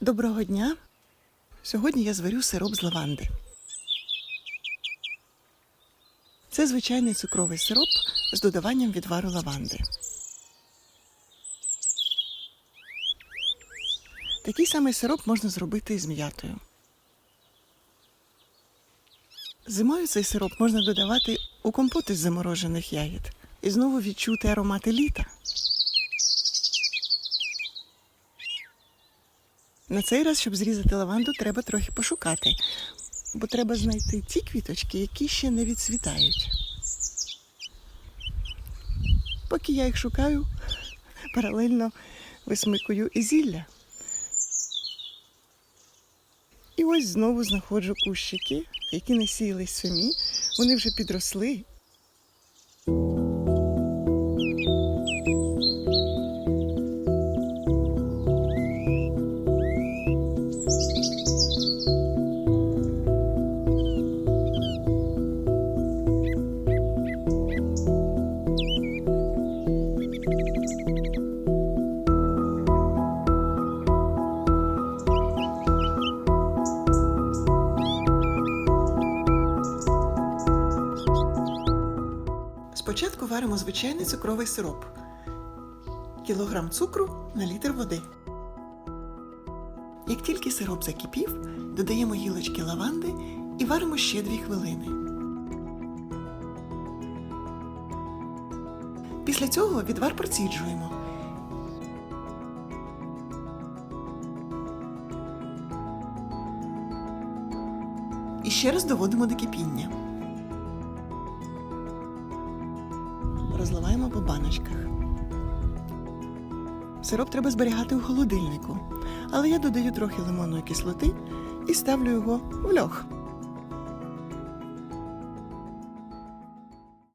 Доброго дня! Сьогодні я зварю сироп з лаванди. Це звичайний цукровий сироп з додаванням відвару лаванди. Такий самий сироп можна зробити і з м'ятою. Зимою цей сироп можна додавати у компоти з заморожених ягід і знову відчути аромати літа. На цей раз, щоб зрізати лаванду, треба трохи пошукати, бо треба знайти ті квіточки, які ще не відцвітають. Поки я їх шукаю, паралельно висмикую і зілля. І ось знову знаходжу кущики, які не сіялись самі. Вони вже підросли. Спочатку варимо звичайний цукровий сироп. Кілограм цукру на літр води. Як тільки сироп закипів, додаємо гілочки лаванди і варимо ще 2 хвилини. Після цього відвар проціджуємо. І ще раз доводимо до кипіння. Розливаємо по баночках. Сироп треба зберігати у холодильнику, але я додаю трохи лимонної кислоти і ставлю його в льох.